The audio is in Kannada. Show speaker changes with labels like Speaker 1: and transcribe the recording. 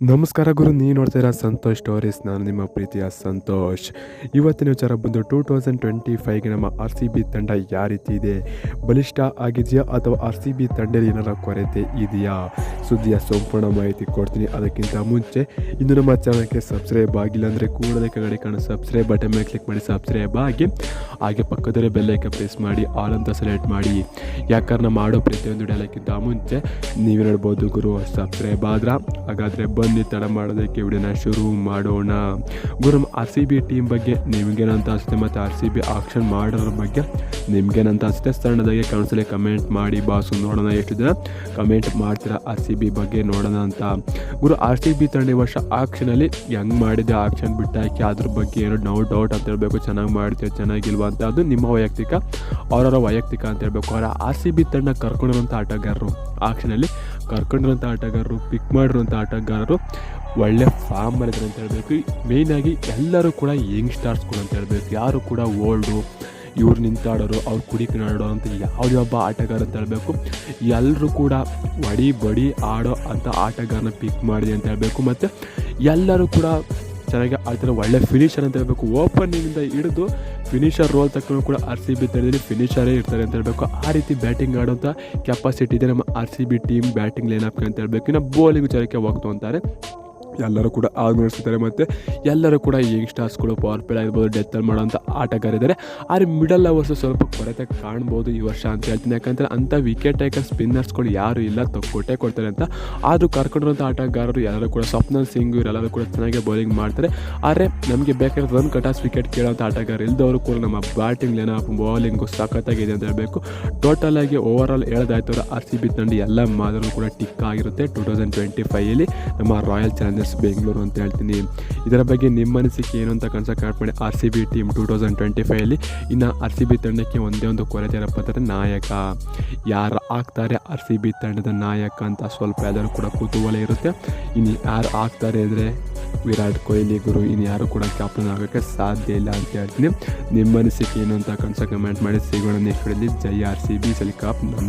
Speaker 1: ನಮಸ್ಕಾರ ಗುರು, ನೀವು ನೋಡ್ತಾ ಇರೋ ಸಂತೋಷ್ ಸ್ಟೋರೀಸ್ ನಾನು ನಿಮ್ಮ ಪ್ರೀತಿಯ ಸಂತೋಷ್. ಇವತ್ತಿನ ವಿಚಾರ ಬಂದು ಟೂ ತೌಸಂಡ್ ಟ್ವೆಂಟಿ ಫೈವ್ಗೆ ನಮ್ಮ ಆರ್ ಸಿ ಬಿ ತಂಡ ಯಾವ ರೀತಿ ಇದೆ? ಬಲಿಷ್ಠ ಆಗಿದೆಯಾ ಅಥವಾ ಆರ್ ಸಿ ಬಿ ತಂಡದಲ್ಲಿ ಏನಾರ ಕೊರತೆ ಇದೆಯಾ? ಸುದ್ದಿಯ ಸಂಪೂರ್ಣ ಮಾಹಿತಿ ಕೊಡ್ತೀನಿ. ಅದಕ್ಕಿಂತ ಮುಂಚೆ, ಇನ್ನು ನಮ್ಮ ಚಾನಲ್ಗೆ ಸಬ್ಸ್ಕ್ರೈಬ್ ಆಗಿಲ್ಲ ಅಂದರೆ ಕೂಡಲೇ ಕೆಳಗಡೆ ಕಾಣೋ ಸಬ್ಸ್ಕ್ರೈಬ್ ಬಟನ್ ಮೇಲೆ ಕ್ಲಿಕ್ ಮಾಡಿ ಸಬ್ಸ್ಕ್ರೈಬ್ ಆಗಿ. ಹಾಗೆ ಪಕ್ಕದಲ್ಲೇ ಬೆಲ್ಲೈಕ ಪ್ರೆಸ್ ಮಾಡಿ ಆಲ್ ಅಂತ ಸೆಲೆಕ್ಟ್ ಮಾಡಿ. ಯಾಕಂದ್ರೆ ನಮ್ಮ ಮಾಡೋ ಪ್ರತಿಯೊಂದು ಡೇಲಕ್ಕಿಂತ ಮುಂಚೆ, ನೀವು ನೋಡ್ಬೋದು ಗುರು ಸಬ್ಸ್ಕ್ರೈಬ್ ಆದ್ರೆ. ಹಾಗಾದರೆ ಬನ್ನಿ, ತಡ ಮಾಡೋದಕ್ಕೆ ವಿಡಿಯೋನ ಶುರು ಮಾಡೋಣ. ಗುರು ಆರ್ ಸಿ ಬಿ ಟೀಮ್ ಬಗ್ಗೆ ನಿಮಗೇನಂತ ಅನಿಸುತ್ತೆ ಮತ್ತು ಆರ್ ಸಿ ಬಿ ಆಕ್ಷನ್ ಮಾಡೋದ್ರ ಬಗ್ಗೆ ನಿಮಗೇನಂತ ಅನಿಸುತ್ತೆ? ಸಣ್ಣದಾಗಿ ಕಾಣಿಸಲಿ ಕಮೆಂಟ್ ಮಾಡಿ, ಬಾಸು, ನೋಡೋಣ ಎಷ್ಟು ಜನ ಕಮೆಂಟ್ ಮಾಡ್ತೀರಾ ಆರ್ ಸಿ ಬಿ ಬಗ್ಗೆ ನೋಡೋಣ ಅಂತ. ಗುರು ಆರ್ ಸಿ ಬಿ ತಂಡ ಈ ವರ್ಷ ಆಕ್ಷನಲ್ಲಿ ಹೆಂಗ್ ಮಾಡಿದೆ? ಆಕ್ಷನ್ ಬಿಟ್ಟಾಕಿ ಅದ್ರ ಬಗ್ಗೆ ಏನೋ ನೋ ಡೌಟ್ ಅಂತ ಹೇಳ್ಬೇಕು. ಚೆನ್ನಾಗಿ ಮಾಡ್ತೀವಿ ಚೆನ್ನಾಗಿಲ್ವ ಅಂತ ಅದು ನಿಮ್ಮ ವೈಯಕ್ತಿಕ, ಅವರವರ ವೈಯಕ್ತಿಕ ಅಂತ ಹೇಳ್ಬೇಕು. ಅವರ ಆರ್ ಸಿ ಬಿ ತಂಡ ಕರ್ಕೊಂಡಿರುವಂಥ ಆಟಗಾರರು ಆಕ್ಷನಲ್ಲಿ ಕರ್ಕೊಂಡಿರೋಂಥ ಆಟಗಾರರು ಪಿಕ್ ಮಾಡಿರೋಂಥ ಆಟಗಾರರು ಒಳ್ಳೆ ಫಾರ್ಮ್ ಮಾಡಿದ್ರು ಅಂತ ಹೇಳಬೇಕು. ಮೇಯ್ನಾಗಿ ಎಲ್ಲರೂ ಕೂಡ ಯಂಗ್ ಸ್ಟಾರ್ಸ್ಗಳು ಅಂತ ಹೇಳ್ಬೇಕು. ಯಾರು ಕೂಡ ಓಲ್ಡು ಇವ್ರು ನಿಂತಾಡೋರು, ಅವ್ರು ಕುಡಿಕ್ ನಾಡೋ ಅಂತ ಒಬ್ಬ ಆಟಗಾರ ಅಂತ ಎಲ್ಲರೂ ಕೂಡ ಬಡಿ ಬಡಿ ಆಡೋ ಅಂತ ಆಟಗಾರನ ಪಿಕ್ ಮಾಡಿದೆ ಅಂತ ಹೇಳಬೇಕು. ಮತ್ತು ಎಲ್ಲರೂ ಕೂಡ ಚೆನ್ನಾಗಿ ಆಡ್ತಾರೆ ಒಳ್ಳೆ ಫಿನಿಷರ್ ಅಂತ ಹೇಳಬೇಕು. ಓಪನಿಂಗಿಂದ ಹಿಡಿದು ಫಿನಿಷರ್ ರೋಲ್ ತಕ್ಕೂ ಕೂಡ ಆರ್ ಸಿ ಬಿ ತಂಡದಲ್ಲಿ ಫಿನಿಷರೇ ಇರ್ತಾರೆ ಅಂತ ಹೇಳಬೇಕು. ಆ ರೀತಿ ಬ್ಯಾಟಿಂಗ್ ಆಡೋಂಥ ಕೆಪಾಸಿಟಿ ಇದೆ ನಮ್ಮ R C B team batting ಲೈನಪ್ಗೆ ಅಂತ ಹೇಳಬೇಕು. ಇನ್ನು ಬೌಲಿಂಗ್ ವಿಚಾರಕ್ಕೆ ಹೋಗ್ತು ಅಂತಾರೆ. ಎಲ್ಲರೂ ಕೂಡ ಆಗ್ನಿಸ್ತಾರೆ ಮತ್ತು ಎಲ್ಲರೂ ಕೂಡ ಯಂಗ್ ಸ್ಟಾರ್ಸ್ಗಳು ಪವರ್ ಪ್ಲೇ ಆಗಿರ್ಬೋದು ಡೆತ್ತಲ್ಲಿ ಮಾಡೋಂಥ ಆಟಗಾರಿದ್ದಾರೆ. ಆದರೆ ಮಿಡಲ್ ಅವರ್ಸು ಸ್ವಲ್ಪ ಕೊರತೆ ಕಾಣ್ಬೋದು ಈ ವರ್ಷ ಅಂತ ಹೇಳ್ತೀನಿ. ಯಾಕಂದರೆ ಅಂಥ ವಿಕೆಟ್ ಟೇಕರ್ ಸ್ಪಿನ್ನರ್ಸ್ಗಳು ಯಾರು ಇಲ್ಲ ಕೊಟ್ಟೆ ಕೊಡ್ತಾರೆ ಅಂತ. ಆದರೂ ಕರ್ಕೊಂಡಿರೋಂಥ ಆಟಗಾರರು ಎಲ್ಲರೂ ಕೂಡ, ಸ್ವಪ್ನಲ್ ಸಿಂಗ್ ಇವರೆಲ್ಲರೂ ಕೂಡ ಚೆನ್ನಾಗಿ ಬೌಲಿಂಗ್ ಮಾಡ್ತಾರೆ. ಆದರೆ ನಮಗೆ ಬೇಕಾದ್ರೆ ರನ್ ಕಟಾಸ್ ವಿಕೆಟ್ ಕೇಳೋಂಥ ಆಟಗಾರ ಇಲ್ಲದವರು ಕೂಡ ನಮ್ಮ ಬ್ಯಾಟಿಂಗ್ ಲೇನ ಬೌಲಿಂಗು ಸಖತ್ತಾಗಿದೆ ಅಂತ ಹೇಳಬೇಕು. ಟೋಟಲ್ ಆಗಿ ಓವರ್ ಆಲ್ ಹೇಳ್ದಾಯ್ತು ಆರ್ ಸಿ ಬಿ ತಂಡ ಎಲ್ಲ ಮಾದರಿ ಕೂಡ ಟಿಕ್ ಆಗಿರುತ್ತೆ. ಟೂ ತೌಸಂಡ್ ಟ್ವೆಂಟಿ ಫೈವಲ್ಲಿ ನಮ್ಮ ರಾಯಲ್ ಚಾಲೆಂಜರ್ಸ್ ಬೆಂಗಳೂರು ಅಂತ ಹೇಳ್ತೀನಿ. ಇದರ ಬಗ್ಗೆ ನಿಮ್ಮ ಅನಿಸಿಕೆ ಏನು ಅಂತ ಕನ್ಸಕ್ಕೆ ಸ್ಟಾರ್ಟ್ ಮಾಡಿ R C B team two thousand twenty ಫೈವಲ್ಲಿ ಇನ್ನು ಆರ್ ಸಿ ಬಿ ತಂಡಕ್ಕೆ ಒಂದೇ ಒಂದು ಕೊರತೆ ಏನಪ್ಪ ಅಂದರೆ ನಾಯಕ. ಯಾರು ಆಗ್ತಾರೆ ಆರ್ ಸಿ ಬಿ ತಂಡದ ನಾಯಕ ಅಂತ ಸ್ವಲ್ಪ ಎಲ್ಲರೂ ಕೂಡ ಕುತೂಹಲ ಇರುತ್ತೆ. ಇನ್ನು ಯಾರು ಆಗ್ತಾರೆ ಅಂದರೆ ವಿರಾಟ್ ಕೊಹ್ಲಿ ಗುರು ಇನ್ನು ಯಾರು ಕೂಡ ಕ್ಯಾಪ್ಟನ್ ಆಗೋಕ್ಕೆ ಸಾಧ್ಯ ಇಲ್ಲ ಅಂತ ಹೇಳ್ತೀನಿ. ನಿಮ್ಮ ಅನಿಸಿಕೆ ಏನು ಅಂತ ಕನ್ಸ ಕಮೆಂಟ್ ಮಾಡಿ. ಸಿಗೋಣ ನೆಕ್ಸ್ಟ್ ಜೈ ಆರ್ ಸಿ ಬಿ ಸೆಲ್ಕಾಪ್ ನಮ್ಮ